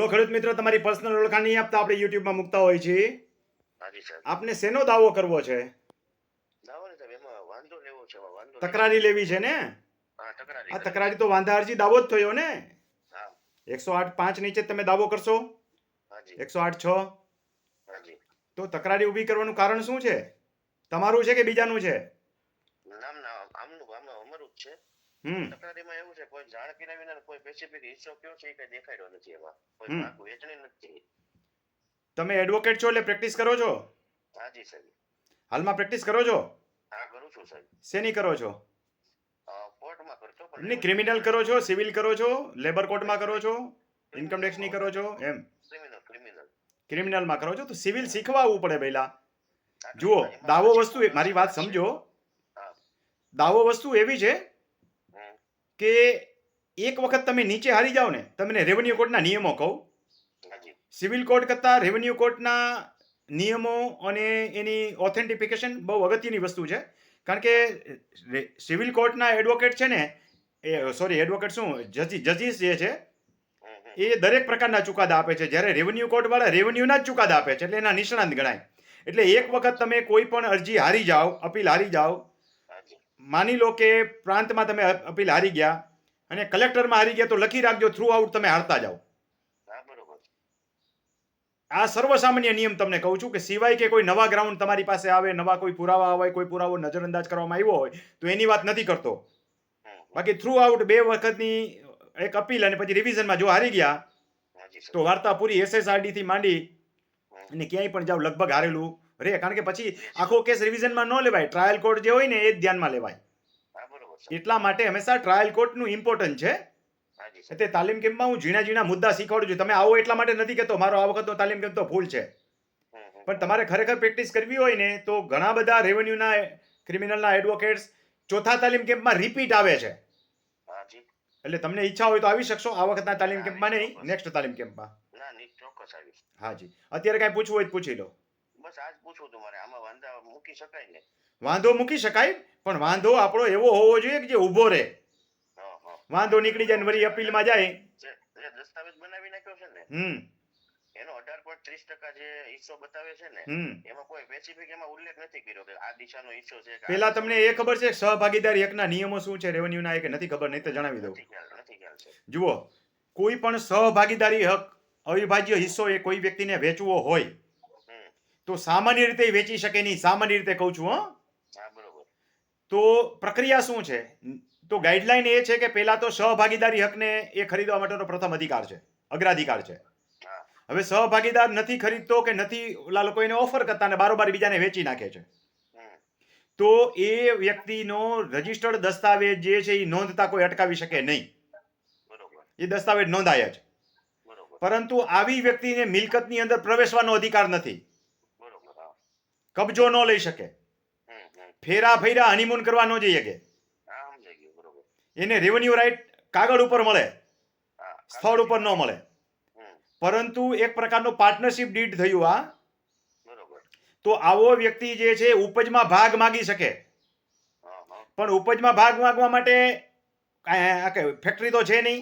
Hello ખેડૂત મિત્રો તમારી પર્સનલ ઓળખાણ નહીં આપતા આપણે યુટ્યુબમાં મૂકતા હોય છે આપને શેનો દાવો કરવો છે? તકરારી લેવી છે ને? આ તકરારી તો વાંધા અરજી દાવો જ થયો ને? એકસો આઠ પાંચ નીચે તમે દાવો કરશો? એકસો આઠ છ? હાજી. તો તકરારી ઊભી કરવાનું કારણ શું છે? તમારું છે કે બીજાનું છે. ના તકરારીમાં એવું છે કોઈ જાણ કર્યા વિના કોઈ સ્પેસિફિક હિસ્સો કયો છે એ કઈ દેખાડ્યો નથી એમાં. કોઈ. ભાગ વેચણી નથી. તમે એડવોકેટ છો એટલે પ્રેક્ટિસ કરો છો? હાજી સાહેબ. હાલમાં પ્રેક્ટિસ કરો છો? હા કરું છું સાહેબ. શેની કરો છો? કોર્ટમાં ક્રિમિનલ કરો છો સિવિલ કરો છો લેબર કોર્ટમાં કરો છો ઇન્કમ ટેક્સની કરો છો એમ? ક્રિમિનલ ક્રિમિનલ ક્રિમિનલમાં કરો છો? તો સિવિલ શીખવા આવવું પડે પહેલા જુઓ દાવો વસ્તુ મારી વાત સમજો. દાવો વસ્તુ એવી છે. કે એક વખત તમે નીચે હારી જાઓ ને તમને રેવન્યુ કોર્ટના નિયમો કહું. સિવિલ કોર્ટ કરતાં રેવન્યુ કોર્ટના નિયમો અને એની ઓથેન્ટિફિકેશન બહુ અગત્યની વસ્તુ છે. કારણ કે સિવિલ કોર્ટના એડવોકેટ છે ને એ સોરી એડવોકેટ શું? જજી જજીસ જે છે. એ દરેક પ્રકારના ચુકાદા આપે છે. જ્યારે રેવન્યુ કોર્ટવાળા રેવન્યુના જ ચુકાદા આપે છે એટલે એના નિષ્ણાંત ગણાય. એટલે એક વખત તમે કોઈ પણ અરજી હારી જાઓ અપીલ હારી જાઓ માની લો કે પ્રાંતમાં તમે અપીલ હારી ગયા અને કલેક્ટરમાં હારી ગયા તો લખી રાખજો થ્રુ આઉટ તમે હારતા જાઓ. આ સર્વસામાન્ય નિયમ તમને કહું છું કે સિવાય કે કોઈ નવા ગ્રાઉન્ડ તમારી પાસે આવે નવા કોઈ પુરાવા આવે કોઈ પુરાવો નજરઅંદાજ કરવામાં આવ્યો હોય તો એની વાત નથી કરતો. બાકી થ્રુ આઉટ બે વખતની એક અપીલ અને પછી રિવિઝનમાં જો હારી ગયા તો વાર્તા પૂરી એસએસઆરડી થી માંડી અને ક્યાંય પણ જાવ લગભગ હારેલું. રે કારણ કે પછી આખો કેસ રિવિઝનમાં ન લેવાય. ટ્રાયલ કોર્ટ જે હોય ને એ જ ધ્યાનમાં લેવાય. એટલા માટે હંમેશા ટ્રાયલ કોર્ટનું ઇમ્પોર્ટન્ટ છે. તે તાલીમ કેમ્પમાં હું ઝીણા ઝીણા મુદ્દા શીખવાડું છું. તમે આવો એટલા માટે નથી કહેતો મારો આ વખતનો તાલીમ કેમ્પ તો ફૂલ છે. પણ તમારે ખરેખર પ્રેક્ટિસ કરવી હોય ને તો ઘણા બધા રેવન્યુના ક્રિમિનલના એડવોકેટ્સ ચોથા તાલીમ કેમ્પમાં રિપીટ આવે છે. એટલે તમને ઈચ્છા હોય તો આવી શકશો આ વખતના તાલીમ કેમ્પમાં નહીં નેક્સ્ટ તાલીમ કેમ્પમાં. હાજી. અત્યારે કાંઈ પૂછવું હોય તો પૂછી લો. બસ આજ પૂછવું હતું મારે. આમાં વાંધા મૂકી શકાય ને? વાંધો મૂકી શકાય પણ વાંધો આપણો એવો હોવો જોઈએ કે જે ઊભો રહે. વાંધો નીકળી જાય ને વળી અપીલમાં જાય. જે દસ્તાવેજ બનાવી નાખ્યો છે ને હમ. એનો અઢાર પોઈન્ટ ત્રીસ ટકા જે હિસ્સો બતાવે છે ને એમાં કોઈ સ્પેસિફિક એમાં ઉલ્લેખ નથી કર્યો કે આ દિશાનો હિસ્સો છે પેલા તમને એ ખબર છે સહભાગીદારી હકના નિયમો શું છે રેવન્યુના એ કે નથી ખબર નહીં તો જણાવી દઉં. જુઓ કોઈ પણ સહભાગીદારી હક અવિભાજ્ય હિસ્સો એ કોઈ વ્યક્તિને વેચવો હોય તો સામાન્ય રીતે વેચી શકે નહીં. સામાન્ય રીતે કહું છું હં. તો પ્રક્રિયા શું છે? તો ગાઈડલાઈન એ છે કે પહેલા તો સહભાગીદારી હકને એ ખરીદવા માટેનો પ્રથમ અધિકાર છે અગ્રાધિકાર છે. હવે સહભાગીદાર નથી ખરીદતો કે નથી ઓલા લોકો એને ઓફર કરતા ને બારોબાર બીજાને વેચી નાખે છે. તો એ વ્યક્તિનો રજિસ્ટર્ડ દસ્તાવેજ જે છે એ નોંધતા કોઈ અટકાવી શકે નહીં. એ દસ્તાવેજ નોંધાય જ. પરંતુ આવી વ્યક્તિને મિલકતની અંદર પ્રવેશવાનો અધિકાર નથી. કબજો ન લઈ શકે. ફેરા ફેરા હનીમૂન કરવા ન જઈ શકે. એને રેવન્યુ રાઇટ કાગળ ઉપર મળે. સ્થળ ઉપર. ન મળે. પરંતુ એક પ્રકારનું પાર્ટનરશિપ ડીડ થયું આ બરોબર. તો આવો વ્યક્તિ જે છે ઉપજમાં ભાગ માગી શકે. પણ ઉપજમાં ભાગ માગવા માટે ફેક્ટરી તો છે નહીં.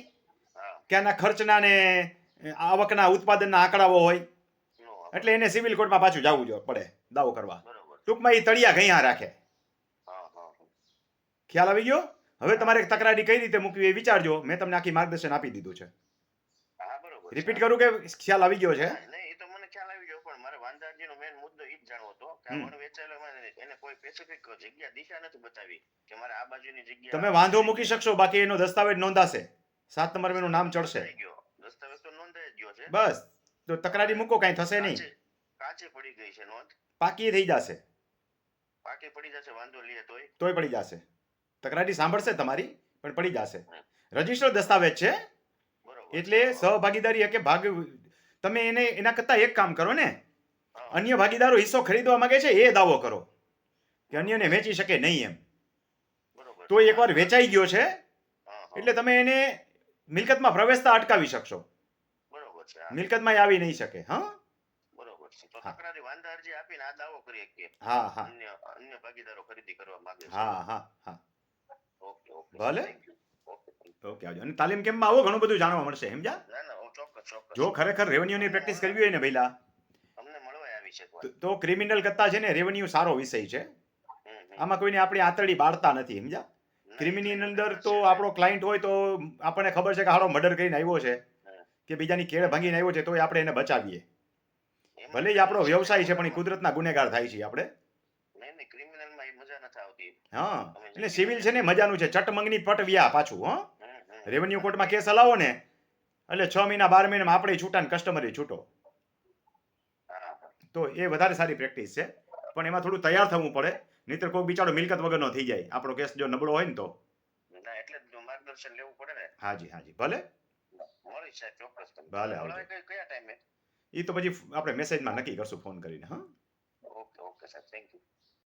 ક્યાંના કે આના ખર્ચના ને આવકના ઉત્પાદનના આંકડાઓ હોય. એટલે એને સિવિલ કોર્ટમાં પાછું જવું જો પડે દાવો કરવા. ટૂંકમાં એ તળિયા ઘૈયા રાખે. ખ્યાલ આવી ગયો? હવે તમારે તકરારી કઈ રીતે મૂકવી એ વિચારજો. મેં તમને આખી માર્ગદર્શન આપી દીધું છે. રિપીટ કરું કે ખ્યાલ આવી ગયો છે? એ મને ખ્યાલ આવી ગયો પણ મારે વાંધાજીનો મુદ્દો ઈ જ જાણવો હતો કે આ વેચાયેલો એને કોઈ સ્પેસિફિક જગ્યા દિશા નથી બતાવી કે મારે આ બાજુની જગ્યા તમે વાંધો મૂકી શકશો બાકી એનો દસ્તાવેજ નોંધાશે. સાત નંબર એનું નામ ચડશે. દસ્તાવેજ તો નોંધાઈ ગયો છે. બસ. તો તકરારી મૂકો કાંઈ થશે નહીં. કાચે- પડી ગઈ છે નોંધ. પાકી થઈ જશે. પાકી પડી જશે વાંધો લે તોય. તોય પડી જશે. તકરારી સાંભળશે તમારી પણ પડી જશે. રજિસ્ટર દસ્તાવેજ છે. એટલે સહભાગીદારી કે ભાગ તમે એને એના કરતાં એક કામ કરો ને. અન્ય ભાગીદારો હિસ્સો ખરીદવા માંગે છે એ દાવો કરો. કે અન્યને વેચી શકે નહીં એમ. તો એકવાર વેચાઈ ગયો છે એટલે તમે એને મિલકતમાં પ્રવેશતા અટકાવી શકશો. છે મિલકતમાં આવી નહીં શકે હા? બરોબર છે. તો તકરારી વાંધા અરજી આપીને આ દાવો કરીએ કે હા હા. અન્ય અન્ય ભાગીદારો ખરીદી કરવા માંગે છે. હા હા હા. Okay okay. ભલે. Okay thank you. ઓકે આવજો. અને તાલીમ કેમ્પમાં આવો ઘણું બધું જાણવા મળશે સમજ્યા ના ના ચોક્કસ ચોક્કસ. જો ખરેખર રેવન્યુની પ્રેક્ટિસ કરવી હોય ને ભઈલા અમને મળવા આવી છે તો- તો ક્રિમિનલ કરતા છે ને રેવન્યુ સારો વિષય છે. આમાં કોઈને આપણી આતરડી બાળતા નથી સમજ્યા ક્રિમિનલ અંદર તો આપણો ક્લાયન્ટ હોય તો આપણને ખબર છે કે હારો મર્ડર કરીને આવ્યો છે. કે બીજાની કેળ ભાંગીને આવ્યો છે તોય આપણે એને બચાવીએ. ભલે જ આપણો વ્યવસાય છે પણ એ કુદરતના ગુનેગાર થાય છે આપણે. હા એટલે સિવિલ છે ને મજાનું છે ચટમંગની પટ વ્યા પાછું હા. રેવન્યુ કોર્ટમાં કેસ હલાવો ને એટલે છ મહિના બાર મહિનામાં આપણે છૂટા ને કસ્ટમરે છૂટો. તો એ વધારે સારી પ્રેક્ટિસ છે પણ એમાં થોડું તૈયાર થવું પડે નહીતર કોઈ બિચારો મિલકત વગરનો થઈ જાય. આપણો કેસ જો નબળો હોય ને તો. એટલે માર્ગદર્શન લેવું પડે ને. હાજી હાજી ભલે. મળી સાહેબ ચોક્કસ. ભલે. કયા ટાઈમે એ તો પછી આપણે મેસેજમાં નક્કી કરશું ફોન કરીને હા ઓકે ઓકે સાહેબ થેન્ક યુ